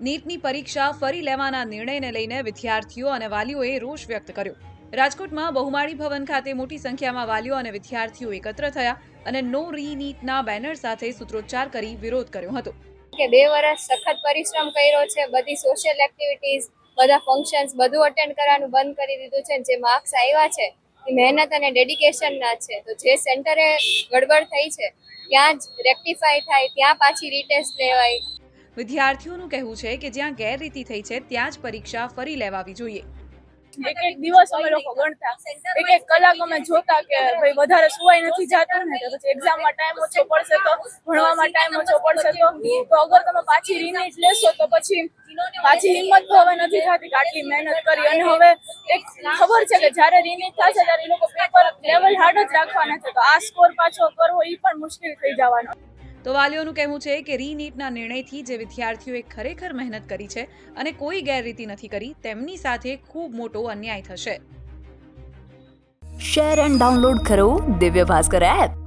નીટની પરીક્ષા ફરી લેવાના નિર્ણયને લઈને વિદ્યાર્થીઓ અને વાલીઓએ રોષ વ્યક્ત કર્યો. રાજકોટમાં બહુમાળી ભવન ખાતે મોટી સંખ્યામાં વાલીઓ અને વિદ્યાર્થીઓ એકત્ર થયા અને નો રી નીટના બેનર સાથે સૂત્રોચ્ચાર કરી વિરોધ કર્યો હતો. કે બે વર્ષ સખત પરિશ્રમ કર્યો છે, બધી સોશિયલ એક્ટિવિટીઝ બધા ફંક્શન્સ બધું અટેન્ડ કરવાનું બંધ કરી દીધું છે જે માર્ક્સ આવ્યા છે, એ મહેનત અને ડેડિકેશનના છે. તો જે સેન્ટરે ગડબડ થઈ છે, ત્યાં જ રેક્ટિફાઈ થાય, ત્યાં પાછી રીટેસ્ટ લેવાય વિદ્યાર્થીઓનું કહેવું છે કે જ્યાં ગેરરીતિ થઈ છે, ત્યાં જ પરીક્ષા ફરી લેવાવી જોઈએ. એક એક દિવસ અમે લોકો ગણતા એક એક કલાક અમે જોતા કે ભાઈ વધારે સુવાઈ નથી જાતું ને, તો પછી એક્ઝામમાં ટાઈમ ઓછો પડશે તો, ભણવામાં ટાઈમ ઓછો પડશે તો. તો અગર તમે પાછી રિનીટ લેશો તો પછી પાછી હિંમત હવે નથી થતી કે આટલી મહેનત કરી. અને હવે એક ખબર છે કે જ્યારે રિનીટ થશે ત્યારે એ લોકો પેપર લેવલ હાર્ડ જ રાખવાના છે. તો આ સ્કોર પાછો કરવો એ પણ મુશ્કેલ થઈ જવાનો. તો વાલીઓનું કહેવું છે કે રીનીટના નિર્ણયથી જે વિદ્યાર્થીઓએ ખરેખર મહેનત કરી છે અને કોઈ ગેરરીતિ નથી કરી, તેમની સાથે ખૂબ મોટો અન્યાય થશે. શેર એન્ડ ડાઉનલોડ કરો દિવ્ય ભાસ્કર એપ.